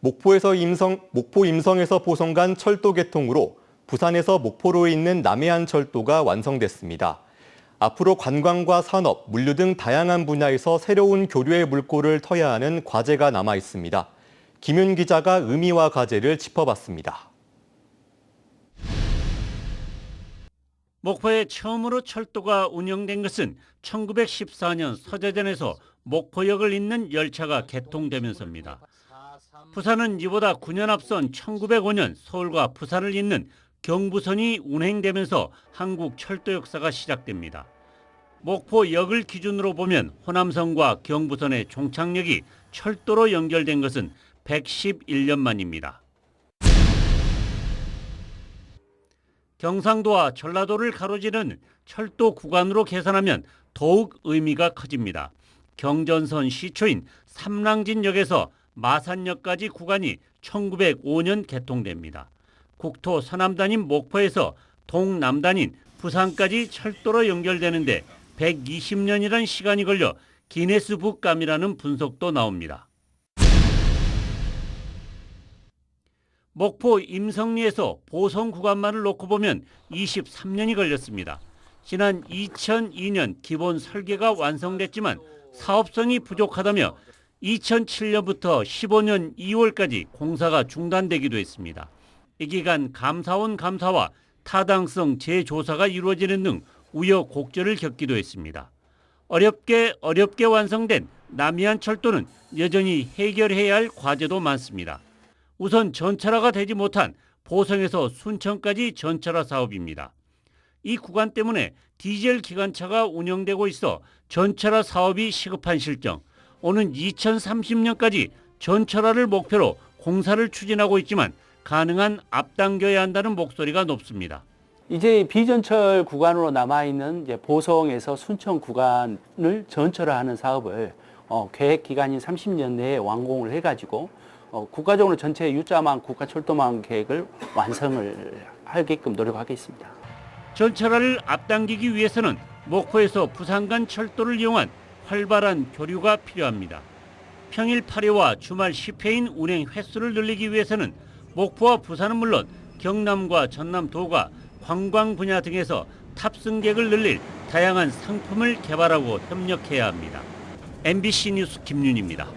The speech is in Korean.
목포에서 임성, 목포 임성에서 보성 간 철도 개통으로 부산에서 목포로 있는 남해안 철도가 완성됐습니다. 앞으로 관광과 산업, 물류 등 다양한 분야에서 새로운 교류의 물꼬를 터야 하는 과제가 남아 있습니다. 김윤 기자가 의미와 과제를 짚어봤습니다. 목포에 처음으로 철도가 운영된 것은 1914년 서대전에서 목포역을 잇는 열차가 개통되면서입니다. 부산은 이보다 9년 앞선 1905년 서울과 부산을 잇는 경부선이 운행되면서 한국 철도 역사가 시작됩니다. 목포역을 기준으로 보면 호남선과 경부선의 종착역이 철도로 연결된 것은 111년 만입니다. 경상도와 전라도를 가로지르는 철도 구간으로 계산하면 더욱 의미가 커집니다. 경전선 시초인 삼랑진역에서 마산역까지 구간이 1905년 개통됩니다. 국토 서남단인 목포에서 동남단인 부산까지 철도로 연결되는데 120년이란 시간이 걸려 기네스북감이라는 분석도 나옵니다. 목포 임성리에서 보성 구간만을 놓고 보면 23년이 걸렸습니다. 지난 2002년 기본 설계가 완성됐지만 사업성이 부족하다며 2007년부터 15년 2월까지 공사가 중단되기도 했습니다. 이 기간 감사원 감사와 타당성 재조사가 이루어지는 등 우여곡절을 겪기도 했습니다. 어렵게 어렵게 완성된 남이안 철도는 여전히 해결해야 할 과제도 많습니다. 우선 전철화가 되지 못한 보성에서 순천까지 전철화 사업입니다. 이 구간 때문에 디젤 기관차가 운영되고 있어 전철화 사업이 시급한 실정. 오는 2030년까지 전철화를 목표로 공사를 추진하고 있지만 가능한 앞당겨야 한다는 목소리가 높습니다. 이제 비전철 구간으로 남아 있는 이제 보성에서 순천 구간을 전철화하는 사업을 어, 계획 기간인 30년 내에 완공을 해가지고 어, 국가적으로 전체 U자망 국가철도망 계획을 완성을 하게끔 노력하겠습니다. 전철화를 앞당기기 위해서는 목포에서 부산 간 철도를 이용한 활발한 교류가 필요합니다. 평일 8회와 주말 10회인 운행 횟수를 늘리기 위해서는 목포와 부산은 물론 경남과 전남도가 관광 분야 등에서 탑승객을 늘릴 다양한 상품을 개발하고 협력해야 합니다. MBC 뉴스 김윤입니다.